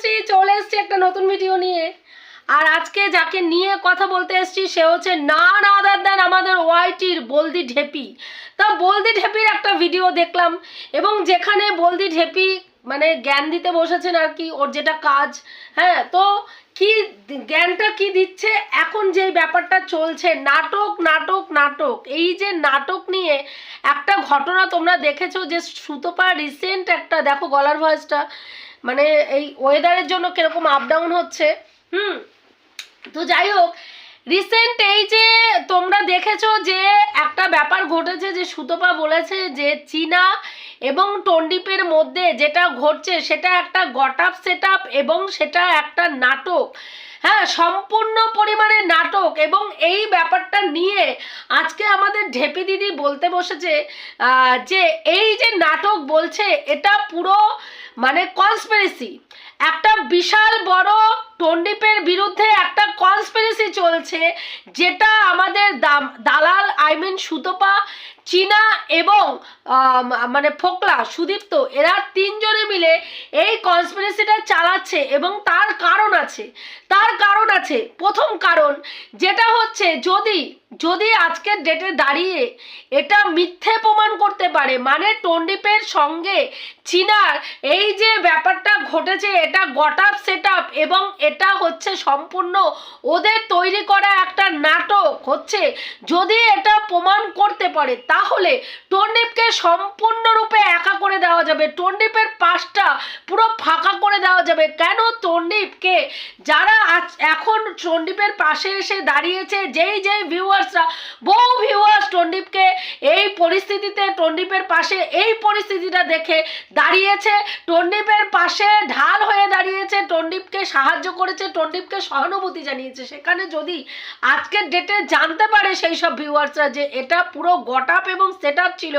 তনুশ্রী চলে এসছি একটা নতুন ভিডিও নিয়ে। আর আজকে যাকে নিয়ে কথা বলতে এসছি, সে হচ্ছে না না আদার দেন আমাদের ওয়াইটির বলদি ঢেপি। তা বলদি ঢেপির একটা ভিডিও দেখলাম, এবং যেখানে বলদি ঢেপি মানে জ্ঞান দিতে বসেছেন আর কি, ওর যেটা কাজ হ্যাঁ তো কি জ্ঞানটা কি দিচ্ছে, এখন যে ব্যাপারটা চলছে, নাটক নাটক নাটক, এই যে নাটক নিয়ে একটা ঘটনা তোমরা দেখেছ যে সুতপা রিসেন্ট একটা, দেখো গলার ভয়েসটা মানে এই ওয়েদারের জন্য কীরকম আপ ডাউন হচ্ছে, হুম? তো যাই হোক রিসেন্ট এই যে তোমরা দেখেছ যে একটা ব্যাপার ঘটেছে যে সুতপা বলেছে যে চীনা এবং টন্ডিপের মধ্যে যেটা ঘটছে সেটা একটা গটাপ সেট এবং সেটা একটা নাটক। হ্যাঁ সম্পূর্ণ পরিমাণে নাটক এবং এই ব্যাপারটা নিয়ে আজকে আমাদের ঢেপি দিদি বলতে বসেছে যে এই যে নাটক বলছে, এটা পুরো মানে কনস্পিরেসি একটা বিশাল বড় টন্ডিপের বিরুদ্ধে একটা কনস্পিরেসি চলছে, যেটা আমাদের দালাল আই মিন সুতপা চীনা এবং মানে ফোকলা, সুদীপ্ত, এরা তিনজনে মিলে এই কনস্পিরেসিটা চালাচ্ছে এবং তার কারণ আছে। তার কারণ আছে, প্রথম কারণ যেটা হচ্ছে যদি যদি আজকের ডেটে দাঁড়িয়ে এটা মিথ্যে প্রমাণ করতে পারে মানে টন্ডিপের সঙ্গে চীনার এই যে ব্যাপারটা ঘটেছে, এটা গটাপ সেট এবং এটা হচ্ছে সম্পূর্ণ ওদের তৈরি করা একটা নাটক হচ্ছে, যদি এটা প্রমাণ করতে পারে তাহলে টোনডিপকে সম্পূর্ণরূপে একা করে দেওয়া যাবে। টোনডিপের পাশটা দেওয়া যাবে। কেন টন্ডিপকে যারা আজ এখন টন্ডিপের পাশে এসে দাঁড়িয়েছে, যেই যেই ভিউয়ার্সরা, বহু ভিউয়ার্স টন্ডিপকে এই পরিস্থিতিতে টন্ডিপের পাশে এই পরিস্থিতিটা দেখে দাঁড়িয়েছে। টন্ডিপের পাশে ঢাল হয়ে দাঁড়িয়েছে টন্ডিপকে সাহায্য করেছে টন্ডিপকে সহানুভূতি জানিয়েছে। সেখানে যদি আজকের ডেটে জানতে পারে সেই সব ভিউয়ার্সরা যে এটা পুরো গটাপ এবং সেট ছিল,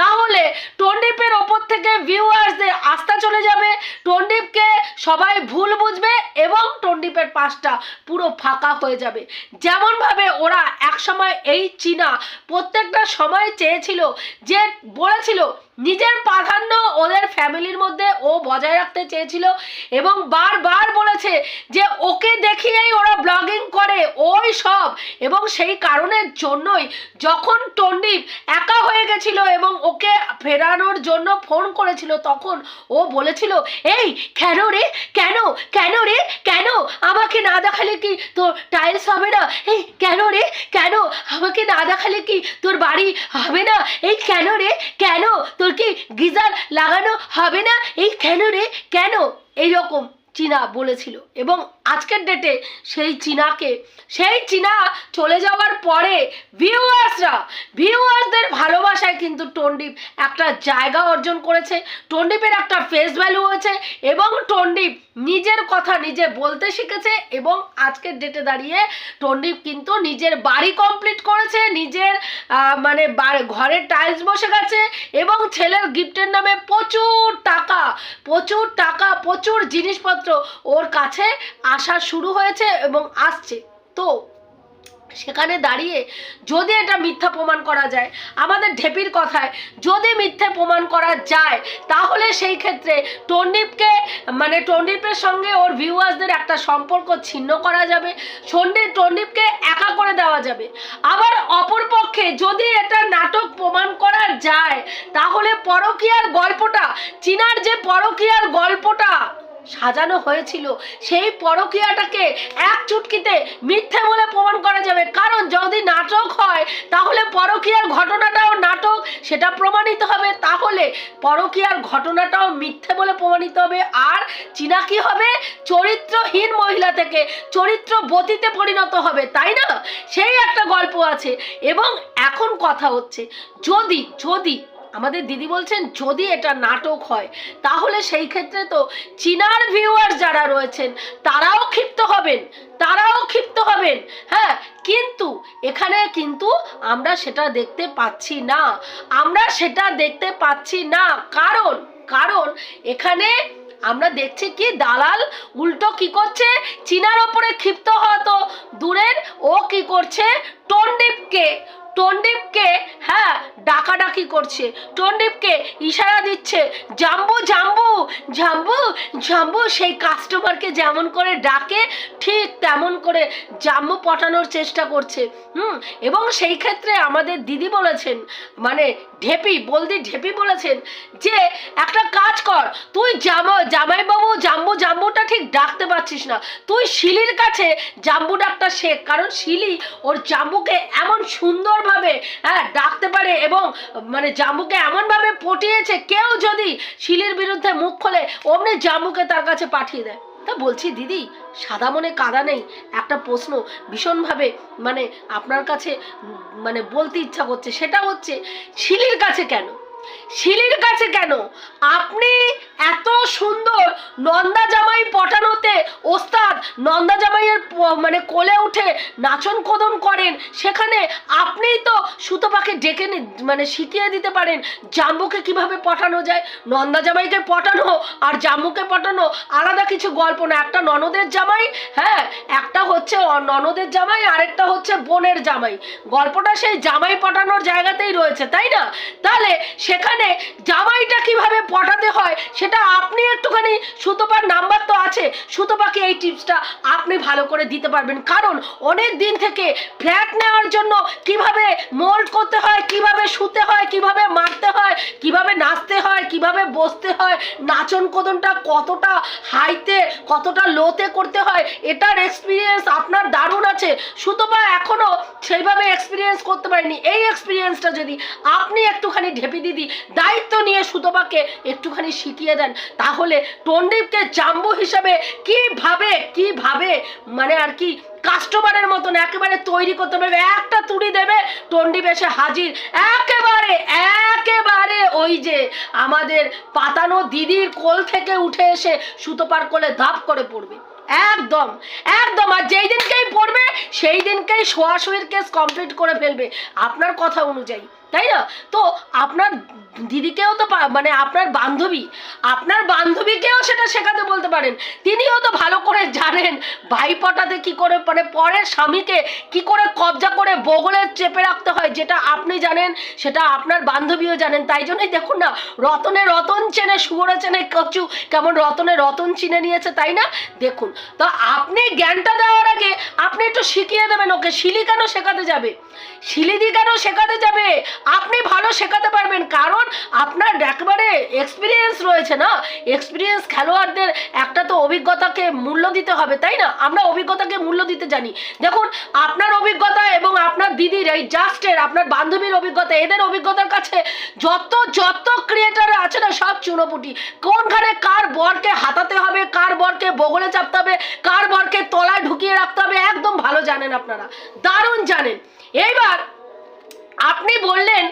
তাহলে টন্ডিপের ওপর থেকে ভিউয়ার্সদের আস্থা চলে যাবে। টন্ডিপকে সবাই ভুল বুঝবে এবং টন্ডিপের পাশটা পুরো ফাঁকা হয়ে যাবে। যেমনভাবে ওরা একসময় এই চীনা প্রত্যেকটা সময় চেয়েছিল যে বলেছিল নিজের প্রাধান্য ওদের ফ্যামিলির মধ্যে ও বজায় রাখতে চেয়েছিল এবং বারবার বলেছে যে ওকে দেখিয়েই ওরা ব্লগিং করে, ওই সব। এবং সেই কারণের জন্যই যখন টন্ডিপ একা হয়ে গেছিল এবং ওকে ফেরানোর জন্য ফোন করেছিল, তখন ও বলেছিল, এই, কেন রে? কেন? কেন রে? কেন? আমাকে না দেখালে কি তোর টাইলস হবে না? এই, কেন রে? কেন? আমাকে না দেখালে কি তোর বাড়ি হবে না? এই, কেন রে? কেন? তোর কি গিজার লাগানো হবে না? এই কেন রে? কেন? এইরকম। চীনা বলেছিল। এবং আজকের ডেটে সেই চীনাকে, সেই চীনা চলে যাওয়ার পরে ভিউয়ার্সরা ভিউয়ার্সদের ভালোবাসায় কিন্তু টন্ডিপ একটা জায়গা অর্জন করেছে। টন্ডিপের একটা ফেস ভ্যালু হয়েছে এবং টন্ডিপ নিজের কথা নিজে বলতে শিখেছে এবং আজকের ডেটে দাঁড়িয়ে টন্ডিপ কিন্তু নিজের বাড়ি কমপ্লিট করেছে, নিজের মানে ঘরের টাইলস বসে গেছে এবং ছেলের গিফটের নামে প্রচুর প্রচুর টাকা প্রচুর জিনিসপত্র ওর কাছে আসা শুরু হয়েছে এবং আসছে। তো সেখানে দাঁড়িয়ে যদি এটা মিথ্যা প্রমাণ করা যায়, আমাদের ঢেপির কথায় যদি মিথ্যে প্রমাণ করা যায়, তাহলে সেই ক্ষেত্রে টন্ডিপকে মানে টন্ডিপের সঙ্গে ওর ভিউয়ার্সদের একটা সম্পর্ক ছিন্ন করা যাবে সন্ডে টন্ডিপকে একা করে দেওয়া যাবে। আবার অপরপক্ষে যদি এটা নাটক প্রমাণ করা যায়, তাহলে পরকীয়ার গল্পটা, চীনার যে পরকীয়ার গল্পটা সাজানো হয়েছিল, সেই পরকীয়াটাকে এক চুটকিতে মিথ্যে বলে প্রমাণ করা যাবে। কারণ যদি নাটক হয়, তাহলে পরকীয়ার ঘটনাটাও নাটক, সেটা প্রমাণিত হবে। তাহলে পরকীয়ার ঘটনাটাও মিথ্যে বলে প্রমাণিত হবে। আর চীনা কি হবে? চরিত্রহীন মহিলা থেকে চরিত্র চরিত্রবতীতে পরিণত হবে, তাই না? সেই একটা গল্প আছে। এবং এখন কথা হচ্ছে, যদি যদি আমাদের দিদি বলছেন, যদি এটা নাটক হয়, তাহলে সেই ক্ষেত্রে তো চীনার ভিউয়ার যারা রয়েছেন, তারাও ক্ষিপ্ত হবেন, তারাও ক্ষিপ্ত হবেন। হ্যাঁ কিন্তু এখানে কিন্তু আমরা সেটা দেখতে পাচ্ছি না। আমরা সেটা দেখতে পাচ্ছি না। কারণ কারণ এখানে আমরা দেখছি কি, দালাল উল্টো কি করছে? চীনার ওপরে ক্ষিপ্ত হতো দূরের, ও কি করছে? টন্ডিপকে টন্ডিপকে হ্যাঁ ডাকাডাকি করছে। টন্ডিপকে ইশারা দিচ্ছে, জাম্বু জাম্বু জাম্বু জাম্বু। সেই কাস্টমারকে যেমন করে ডাকে, ঠিক তেমন করে জাম্বু পটানোর চেষ্টা করছে। হুম, এবং সেই ক্ষেত্রে আমাদের দিদি বলেছেন মানে ঢেপি, বলদি ঢেপি বলেছেন যে, একটা কাজ কর, তুই জামা, জামাইবাবু, জাম্বু, জাম্বুটা ঠিক ডাকতে পারছিস না। তুই শিলির কাছে জাম্বু ডাকটা শেখ, কারণ শিলি ওর জাম্বুকে এমন সুন্দরভাবে হ্যাঁ ডাকতে পারে এবং মানে জাম্বুকে এমনভাবে পটিয়েছে, কেউ যদি শিলির বিরুদ্ধে মুখ খোলে, অমনি জাম্বুকে তার কাছে পাঠিয়ে দেয়। তা বলছি, দিদি, সাদা মনে কাদা নেই। একটা প্রশ্ন, ভীষণভাবে মানে আপনার কাছে মানে বলতে ইচ্ছা করছে। সেটা হচ্ছে, শিলির কাছে কেন? শিলির কাছে কেন? আপনি এত সুন্দর নন্দা জামাই ওস্তাদ নন্দা জামাইয়ের মানে কোলে উঠে নাচন কদন করেন, সেখানে আপনিই তো সুতোপাকে ডেকে নি- মানে শিখিয়ে দিতে পারেন জাম্বুকে কীভাবে পটানো যায়। নন্দা জামাইকে পটানো আর জাম্বুকে পটানো আলাদা কিছু গল্প না, একটা ননদের জামাই হ্যাঁ একটা হচ্ছে ননদের জামাই, আরেকটা হচ্ছে বোনের জামাই। গল্পটা সেই জামাই পটানোর জায়গাতেই রয়েছে, তাই না? তাহলে সেখানে জামাইটা কীভাবে পটাতে হয়, সেটা আপনি একটুখানি সুতোপার নাম্বার তো আছে, সুতোপাকে এই টিপসটা আপনি ভালো করে দিতে পারবেন। কারণ অনেক দিন থেকে ফ্ল্যাট নেওয়ার জন্য কীভাবে মোল্ড করতে হয়, কীভাবে শুতে হয়, কীভাবে মারতে হয় কীভাবে নাচতে হয়, কীভাবে বসতে হয়, নাচন কদনটা কতটা হাইতে কতটা লোতে করতে হয়, এটার এক্সপিরিয়েন্স আপনার দারুণ আছে। সুতোপা এখনও সেইভাবে এক্সপিরিয়েন্স করতে পারেনি। এই এক্সপিরিয়েন্সটা যদি আপনি একটুখানি ঢেপি দিদি দায়িত্ব নিয়ে সুতোপাকে একটুখানি শিখিয়ে দেন, তাহলে টন্ডিপকে জাম্বু হিসাবে কীভাবে কীভাবে মানে আর কি কাস্টমারের মতন একেবারে তৈরি করতে পারবে একটা তুড়ি দেবে টন্ডিপ এসে হাজির। একেবারে একেবারে ওই যে আমাদের পাতানো দিদির কোল থেকে উঠে এসে সুতোপার কোলে ধাপ করে পড়বে। একদম একদম। আর যেই দিনকেই পড়বে, সেই দিনকেই শোয়াশুয়ের কেস কমপ্লিট করে ফেলবে। আপনার কথা অনুযায়ী। তাই না? তো আপনার দিদিকেও তো মানে আপনার বান্ধবী, আপনার বান্ধবীকেও সেটা শেখাতে বলতে পারেন। তিনিও তো ভালো করে জানেন ভাইপটাতে কি করে মানে পরের স্বামীকে কি করে কবজা করে বগলে চেপে রাখতে হয়, যেটা আপনি জানেন, সেটা আপনার বান্ধবীও জানেন। তাই জন্যই দেখুন না, রতনে রতন চেনে, শুয়োরে চেনে কচু, কেমন রতনে রতন চিনে নিয়েছে, তাই না? দেখুন, তো আপনি জ্ঞানটা দেওয়ার আগে আপনি একটু শিখিয়ে দেবেন ওকে, শিলি কেন শেখাতে যাবে? শিলিদি কেন শেখাতে যাবে? আপনি ভালো শেখাতে পারবেন, কারণ আপনার একেবারে এক্সপিরিয়েন্স রয়েছে না? এক্সপিরিয়েন্স খেলোয়াড়দের একটা তো অভিজ্ঞতাকে মূল্য দিতে হবে, তাই না? আমরা অভিজ্ঞতাকে মূল্য দিতে জানি। দেখুন, আপনার অভিজ্ঞতা এবং আপনার দিদির এই জাস্টের আপনার বান্ধবীর অভিজ্ঞতা, এদের অভিজ্ঞতার কাছে যত যত ক্রিয়েটার আছে না, সব চুনোপুটি। কোনখানে কার বরকে হাতাতে হবে, কার বরকে বগলে চাপতে হবে, কার বরকে তলায় ঢুকিয়ে রাখতে হবে, একদম ভালো জানেন আপনারা। দারুণ জানেন। এইবার আপনি বললেন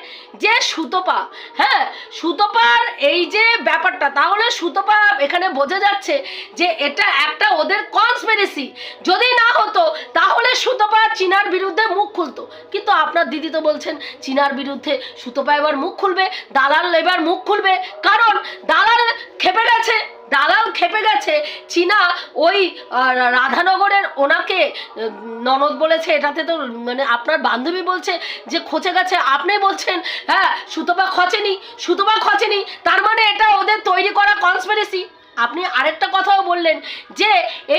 যে সুতপা হ্যাঁ সুতপার এই যে ব্যাপারটা, তাহলে সুতপা এখানে বোঝা যাচ্ছে যে এটা একটা ওদের কনস্পিরেসি যদি না হতো, তাহলে সুতপা চীনার বিরুদ্ধে মুখ খুলতো। কিন্তু আপনার দিদি তো বলছেন, চীনার বিরুদ্ধে সুতপা এবার মুখ খুলবে, দালাল এবার মুখ খুলবে। কারণ দালাল খেপে গেছে। দালাল খেপে গেছে। চীনা ওই রাধানগরের ওনাকে ননদ বলেছে, এটাতে তো মানে আপনার বান্ধবী বলছে যে খচে গেছে। আপনি বলছেন হ্যাঁ সুতোপা খচেনি, সুতপা খচেনি। তার মানে এটা ওদের তৈরি করা কনস্পিরেসি আপনি আরেকটা কথাও বললেন যে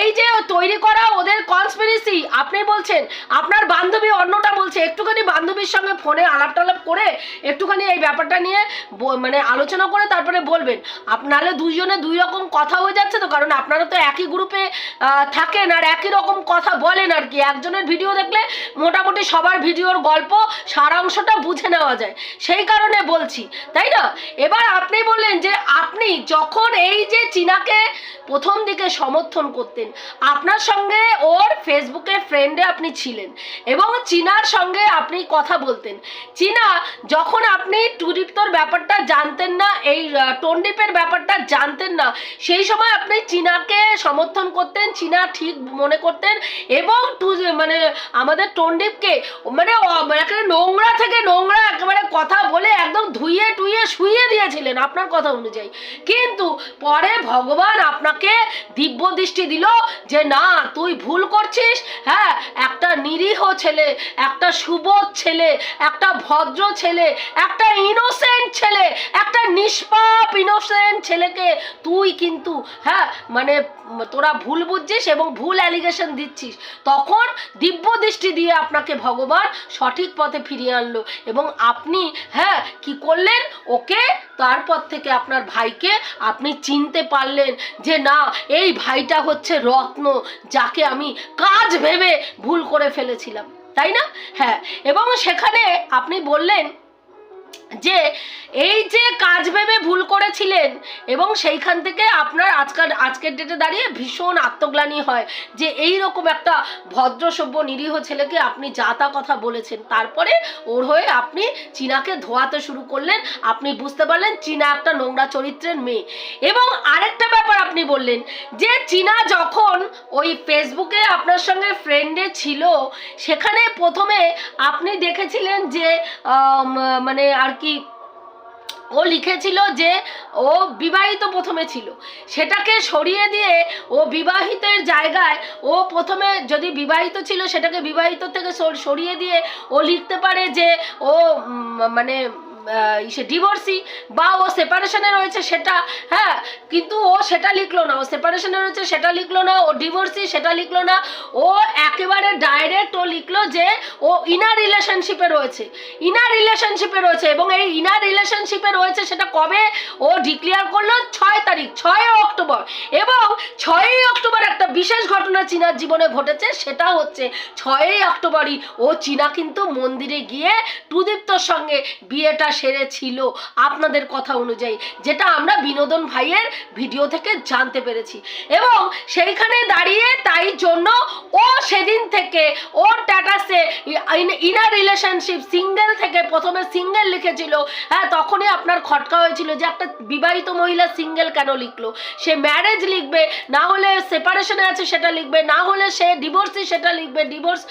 এই যে তৈরি করা ওদের কনস্পিরেসি আপনি বলছেন, আপনার বান্ধবী অন্যটা বলছে, একটুখানি বান্ধবীর সঙ্গে ফোনে আলাপ টালাপ করে একটুখানি এই ব্যাপারটা নিয়ে মানে আলোচনা করে তারপরে বলবেন। আপনারা দুইজনে দুই রকম কথা হয়ে যাচ্ছে তো, কারণ আপনারা তো একই গ্রুপে থাকেন আর একই রকম কথা বলেন আর কি। একজনের ভিডিও দেখলে মোটামুটি সবার ভিডিওর গল্প, সারাংশটা বুঝে নেওয়া যায়। সেই কারণে বলছি, তাই না? এবার আপনি বললেন যে আপনি যখন এই যে চীনাকে প্রথম দিকে সমর্থন করতেন। আপনার সঙ্গে ওর ফেসবুকে ফ্রেন্ডে আপনি ছিলেন এবং চীনার সঙ্গে আপনি কথা বলতেন। চীনা, যখন আপনি টুরিপ্তর ব্যাপারটা জানতেন না, এই টন্ডিপের ব্যাপারটা জানতেন না, সেই সময় আপনি চীনাকে সমর্থন করতেন, চীনা ঠিক মনে করতেন এবং টু- মানে আমাদের টন্ডিপকে মানে একেবারে নোংরা থেকে নোংরা একেবারে কথা বলে একদম ধুইয়ে টুইয়ে শুইয়ে দিয়েছিলেন আপনার কথা অনুযায়ী। কিন্তু পরে ভগবান আপনাকে দিব্য দৃষ্টি দিল যে না, তুই ভুল করছিস। হ্যাঁ একটা নিরীহ ছেলে, একটা সুবোধ ছেলে, একটা ভদ্র ছেলে, একটা ইনোসেন্ট ছেলে, একটা নিষ্পাপ ইনোসেন্ট ছেলেকে তুই কিন্তু হ্যাঁ মানে তোরা ভুল বুঝছিস এবং ভুল অ্যালিগেশন দিচ্ছিস। তখন দিব্য দৃষ্টি দিয়ে আপনাকে ভগবান সঠিক পথে ফিরিয়ে আনলো এবং আপনি হ্যাঁ কি করলেন? ওকে তারপর থেকে আপনার ভাইকে আপনি চিনতে পারলেন যে না, এই ভাইটা হচ্ছে রত্ন, যাকে আমি কাজ ভেবে ভুল করে ফেলেছিলাম। তাই না? হ্যাঁ এবং সেখানে আপনি বললেন যে এই যে কাজ ভেবে ভুল করেছিলেন এবং সেইখান থেকে আপনার আজকাল আজকের ডেটে দাঁড়িয়ে ভীষণ আত্মগ্লানি হয় যে এই রকম একটা ভদ্র সভ্য নিরীহ ছেলেকে আপনি যা তা কথা বলেছেন। তারপরে ওর হয়ে আপনি চীনাকে ধোয়াতে শুরু করলেন। আপনি বুঝতে পারলেন চীনা একটা নোংরা চরিত্রের মেয়ে। এবং আরেকটা ব্যাপার আপনি বললেন যে চীনা যখন ওই ফেসবুকে আপনার সঙ্গে ফ্রেন্ডে ছিল, সেখানে প্রথমে আপনি দেখেছিলেন যে মানে আর কি, ও লিখেছিল যে ও বিবাহিত প্রথমে ছিল। সেটাকে সরিয়ে দিয়ে ও বিবাহিতের জায়গায় ও প্রথমে যদি বিবাহিত ছিল, সেটাকে বিবাহিত থেকে সর- সরিয়ে দিয়ে ও লিখতে পারে যে ও মানে ইসে ডিভোর্সি বা ও সেপারেশনে রয়েছে সেটা হ্যাঁ কিন্তু ও সেটা লিখলো না, ও সেপারেশনে রয়েছে সেটা লিখলো না, ও ডিভোর্সি সেটা লিখলো না, ও একেবারে ডাইরেক্ট ও লিখলো যে ও ইনার রিলেশনশিপে রয়েছে ইনার রিলেশনশিপে রয়েছে এবং এই ইনার রিলেশনশিপে রয়েছে সেটা কবে? ও ডিক্লেয়ার করল ছয় তারিখ, ছয় অক্টোবর এবং ছয়ই অক্টোবর একটা বিশেষ ঘটনা চীনার জীবনে ঘটেছে, সেটা হচ্ছে ছয়ই অক্টোবরই ও চীনা কিন্তু মন্দিরে গিয়ে টুদীপ্তর সঙ্গে বিয়েটা সেরেছিল আপনাদের কথা অনুযায়ী, যেটা আমরা বিনোদন ভাইয়ের ভিডিও থেকে জানতে পেরেছি। এবং সেইখানে দাঁড়িয়ে তাই জন্য ও সেদিন থেকে ওর স্ট্যাটাসে ইনার রিলেশনশিপ সিঙ্গেল থেকে প্রথমে সিঙ্গেল লিখেছিল। হ্যাঁ তখনই আপনার খটকা হয়েছিল যে একটা বিবাহিত মহিলা সিঙ্গেল কেন লিখলো? সে ম্যারেজ লিখবে, না হলে সেপারেশনে আছে সেটা লিখবে, না হলে সে ডিভোর্সি সেটা লিখবে ডিভোর্স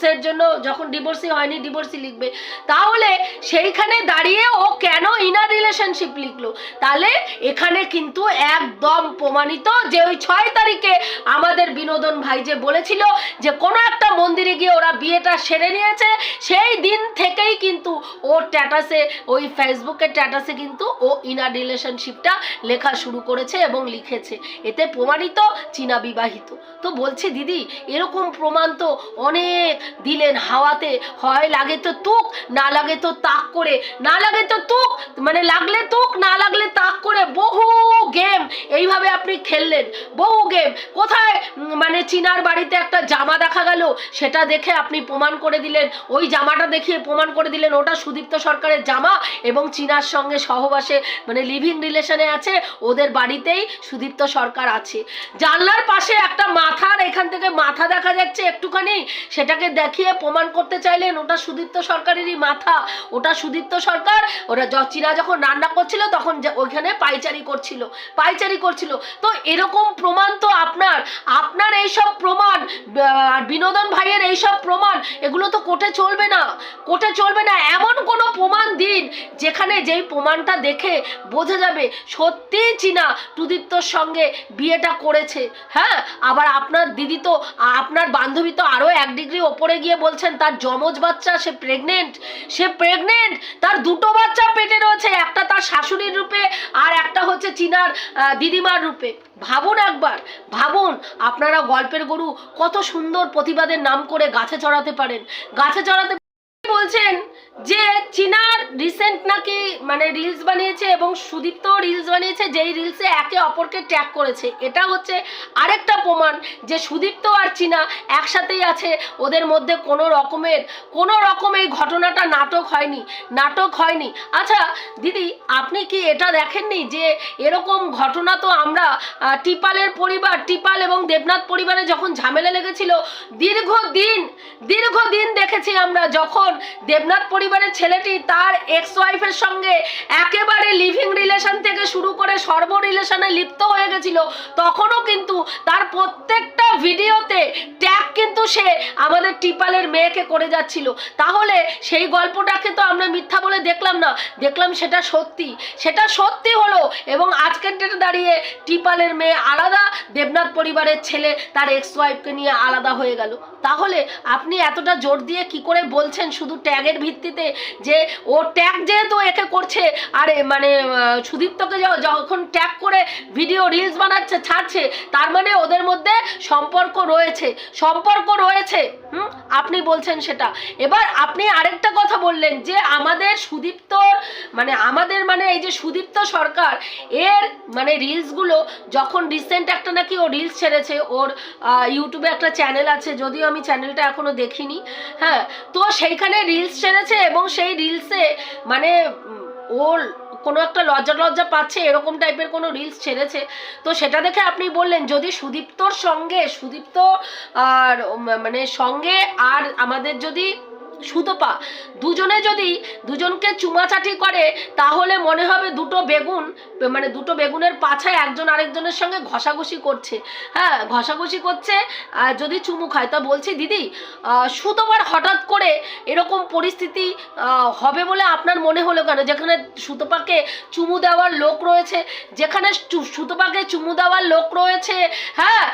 সের জন্য যখন ডিভোর্সি হয়নি ডিভোর্সি লিখবে। তাহলে সেইখানে দাঁড়িয়ে ও কেন ইনার রিলেশনশিপ লিখলো? তাহলে এখানে কিন্তু একদম প্রমাণিত যে ওই ছয় তারিখে আমাদের বিনোদন ভাই যে বলেছিল যে কোনো একটা মন্দিরে গিয়ে ওরা বিয়েটা সেরে নিয়েছে, সেই দিন থেকেই কিন্তু ওর স্ট্যাটাসে ওই ফেসবুকের স্ট্যাটাসে কিন্তু ও ইনার রিলেশনশিপটা লেখা শুরু করেছে এবং লিখেছে। এতে প্রমাণিত চীনা বিবাহিত। তো বলছি দিদি, এরকম প্রমাণ তো অনেক দিলেন হাওয়াতে। হয় লাগে তো তুক, না লাগে তো তাক করে না লাগে তো তুক মানে লাগলে তুক, না লাগলে তাক করে বহু গেম এইভাবে আপনি খেললেন, বহু গেম। কোথায় মানে চিনার বাড়িতে একটা জামা দেখা গেল, সেটা দেখে আপনি প্রমাণ করে দিলেন, ওই জামাটা দেখিয়ে প্রমাণ করে দিলেন, ওটা সুদীপ্ত সরকারের জামা এবং চীনার সঙ্গে সহবাসে মানে লিভিং রিলেশনে আছে, ওদের বাড়িতেই সুদীপ্ত সরকার আছে। জানলার পাশে একটা মাথার, এখান থেকে মাথা দেখা যাচ্ছে একটুখানি, সেটাকে দেখিয়ে প্রমাণ করতে চাইলেন, ওটা সুদীপ্ত সরকারেরই মাথা, ওটা সুদীপ্ত সরকার ওরা চিরা যখন রান্না করছিল তখন ওইখানে পাইচারি করছিল। পাইচারি করছিল। তো এরকম প্রমাণ তো আপনার। আপনার এইসব প্রমাণ বিনোদন ভাইয়ের এইসব প্রমাণ, এগুলো তো কোর্টে চলবে না। কোর্টে চলবে না, এমন কোনো প্রমাণ দিন যেখানে যেই প্রমাণটা দেখে বোঝা যাবে সত্যি চীনা টুদীপ্তর সঙ্গে বিয়েটা করেছে। হ্যাঁ আবার আপনার দিদি তো, আপনার বান্ধবী তো আরও এক ডিগ্রি ওপরে গিয়ে বলছেন, তার যমজ বাচ্চা, সে প্রেগনেন্ট সে প্রেগনেন্ট তার দুটো বাচ্চা পেটে রয়েছে, একটা তার শাশুড়ির রূপে আর একটা হচ্ছে চীনার দিদিমার রূপে। ভাবুন একবার, ভাবুন। আপনারা গল্পের গরু কত সুন্দর প্রতিবাদের নাম করে গাছে চড়াতে পারেন। গাছে চড়াতে বলছেন যে চীনার রিসেন্ট নাকি মানে রিলস বানিয়েছে এবং সুদীপ্ত রিলস বানিয়েছে, যেই রিলসে একে অপরকে ট্যাগ করেছে। এটা হচ্ছে আরেকটা প্রমাণ যে সুদীপ্ত আর চীনা একসাথেই আছে। ওদের মধ্যে কোনো রকমের, কোনো রকম এই ঘটনাটা নাটক হয়নি নাটক হয়নি। আচ্ছা দিদি, আপনি কি এটা দেখেননি যে এরকম ঘটনা তো আমরা টিপালের পরিবার, টিপাল এবং দেবনাথ পরিবারে যখন ঝামেলা লেগেছিল, দীর্ঘদিন দীর্ঘদিন দেখেছি আমরা যখন দেবনাথ পরিবারের ছেলেটি তার এক্স ওয়াইফের সঙ্গে একেবারে লিভিং রিলেশন থেকে শুরু করে সর্ব রিলেশনে লিপ্ত হয়ে গেছিল। তখনও কিন্তু তার প্রত্যেকটা ভিডিওতে ট্যাগ কিন্তু সে আমাদের টিপালের মেয়েকে করে যাচ্ছিল। তাহলে সেই গল্পটাকে তো আমরা মিথ্যা বলে দেখলাম না। দেখলাম সেটা সত্যি। সেটা সত্যি হলো এবং আজকের ডেটে দাঁড়িয়ে টিপালের মেয়ে আলাদা, দেবনাথ পরিবারের ছেলে তার এক্স ওয়াইফকে নিয়ে আলাদা হয়ে গেল। তাহলে আপনি এতটা জোর দিয়ে কি করে বলছেন শুধু ট্যাগের ভিত্তিতে যে ও ট্যাগ যেহেতু একে করছে, আরে মানে সুদীপ্তকে যখন ট্যাগ করে ভিডিও রিলস বানাচ্ছে, ছাড়ছে, তার মানে ওদের মধ্যে সম্পর্ক রয়েছে। সম্পর্ক রয়েছে, হুম? আপনি বলছেন সেটা। এবার আপনি আরেকটা কথা বললেন যে আমাদের সুদীপ্তর মানে আমাদের মানে এই যে সুদীপ্ত সরকার, এর মানে রিলসগুলো যখন রিসেন্ট একটা নাকি ও রিলস ছেড়েছে, ওর ইউটিউবে একটা চ্যানেল আছে, যদিও আমি চ্যানেলটা এখনও দেখিনি হ্যাঁ? তো সেইখানে রিলস ছেড়েছে এবং সেই রিলসে মানে ও কোনো একটা লজ্জা লজ্জা পাচ্ছে, এরকম টাইপের কোনো রিলস ছেড়েছে। তো সেটা দেখে আপনি বললেন, যদি সুদীপ্তর সঙ্গে, সুদীপ্ত আর মানে সঙ্গে আর আমাদের যদি সুতপা দুজনে যদি দুজনকে চুমাচাটি করে, তাহলে মনে হবে দুটো বেগুন মানে দুটো বেগুনের পাছায় একজন আরেকজনের সঙ্গে ঘষাঘষি করছে। হ্যাঁ ঘষাঘষি করছে, আর যদি চুমু খায়। তা বলছি, দিদি সুতপার হঠাৎ করে এরকম পরিস্থিতি হবে বলে আপনার মনে হলো কেন? যেখানে সুতপাকে চুমু দেওয়ার লোক রয়েছে, যেখানে সুতপাকে চুমু দেওয়ার লোক রয়েছে হ্যাঁ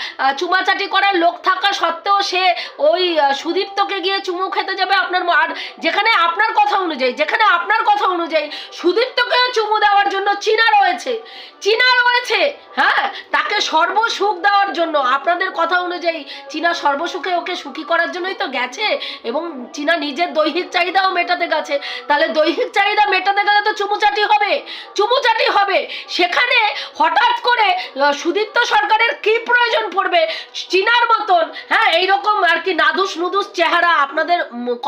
চুমাচাটি করার লোক থাকা সত্ত্বেও সে ওই সুদীপ্তকে গিয়ে চুমু খেতে যাবে আপনার আর যেখানে আপনার কথা অনুযায়ী, যেখানে আপনার কথা অনুযায়ী সুদীপ্তকে চুমু দেওয়ার জন্য চীনা রয়েছে। চীনা রয়েছে। হ্যাঁ তাকে সর্বসুখ দেওয়ার জন্য। আপনাদের কথা অনুযায়ী, চীনা সর্বসুখে ওকে সুখী করার জন্যই তো গেছে, এবং চীনা নিজের দৈহিক চাহিদাও মেটাতে গেছে। তাহলে দৈহিক চাহিদা মেটাতে গেলে তো চুমুচাটি হবে। চুমুচাটি হবে। সেখানে হঠাৎ করে সুদীপ্ত সরকারের কি প্রয়োজন পড়বে? চীনার মতন হ্যাঁ এইরকম আর কি নাদুস নুদুস চেহারা আপনাদের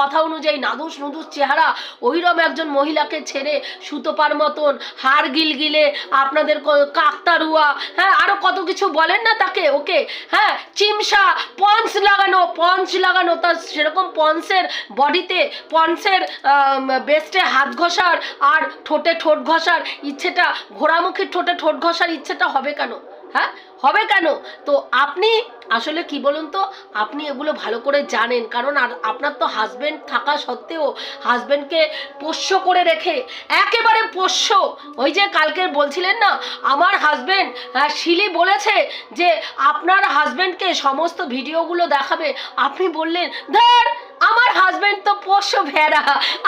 কথা অনুযায়ী নাদুস নুদুস চেহারা ওইরকম একজন মহিলাকে ছেড়ে সুতোপার মতন, হাড় গিলগিলে আপনাদের কাকতারুয়া হ্যাঁ আরও কত কিছু বলেন না তাকে, ওকে। হ্যাঁ চিমসা পঞ্চ লাগানো পঞ্চ লাগানো, তার সেরকম পন্সের বডিতে, পন্সের বেস্টে হাত ঘষার আর ঠোঁটে ঠোঁট ঘষার ইচ্ছেটা ঘোড়ামুখীর ঠোঁটে ঠোঁট ঘষার ইচ্ছেটা হবে কেন? হ্যাঁ? হবে কেন? তো আপনি, আসলে কি বলুন তো, আপনি এগুলো ভালো করে জানেন। কারণ আর আপনার তো হাজব্যান্ড থাকা সত্ত্বেও হাজবেন্ডকে পোষ্য করে রেখে একেবারে পোষ্য। ওই যে কালকে বলছিলেন না, আমার হাজবেন্ড শিলি বলেছে যে আপনার হাজব্যান্ডকে সমস্ত ভিডিওগুলো দেখাবে। আপনি বললেন, ধর আমার হাজবেন্ড তো পোষ্য ভেড়া।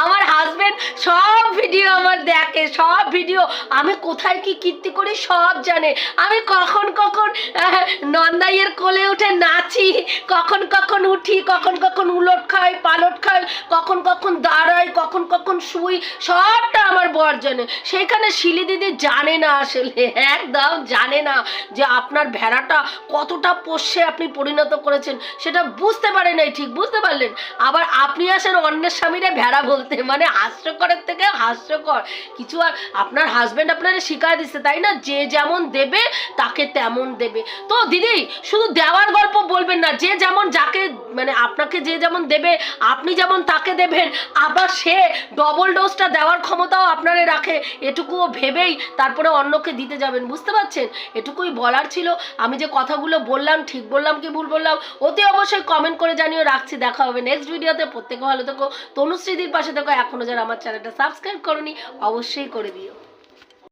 আমার হাজবেন্ড সব ভিডিও আমার দেখে, সব ভিডিও আমি কোথায় কি কীর্তি করি সব জানে। আমি কখন কখন নন্দাইয়ের কোলে উঠে নাচি, কখন কখন উঠি, কখন কখন উলট খাই, পালট খাই, কখন কখন দাঁড়াই, কখন কখন শুই, সবটা আমার বর জানে। সেইখানে শিলি দিদি জানে না আসলে, একদম জানে না যে আপনার ভেড়াটা কতটা পোষ্যে আপনি পরিণত করেছেন। সেটা বুঝতে পারে নাই ঠিক, বুঝতে পারলেন? আবার আপনি আসেন অন্যের স্বামীরে ভেড়া বলতে মানে হাস্যকরের থেকে হাস্যকর। কিছু আর আপনার হাজবেন্ড আপনারা শিখায় দিচ্ছে তাই না? যে যেমন দেবে, তাকে তেমন দেবে। তো দিদি, শুধু দেওয়ার গল্প বলবেন না, যে যেমন যাকে মানে আপনাকে যে যেমন দেবে, আপনি যেমন তাকে দেবেন, আবার সে ডবল ডোজটা দেওয়ার ক্ষমতাও আপনারে রাখে। এটুকুও ভেবেই তারপরে অন্যকে দিতে যাবেন, বুঝতে পারছেন? এটুকুই বলার ছিল। আমি যে কথাগুলো বললাম, ঠিক বললাম কি ভুল বললাম, অতি অবশ্যই কমেন্ট করে জানিয়ে রাখছি। দেখা হবে নেক্সট ভিডিওতে প্রত্যেকে ভালো থাকো। তনুশ্রীদির পাশে থাকো। এখনও যারা আমার চ্যানেলটা সাবস্ক্রাইব করনি, অবশ্যই করে দিও।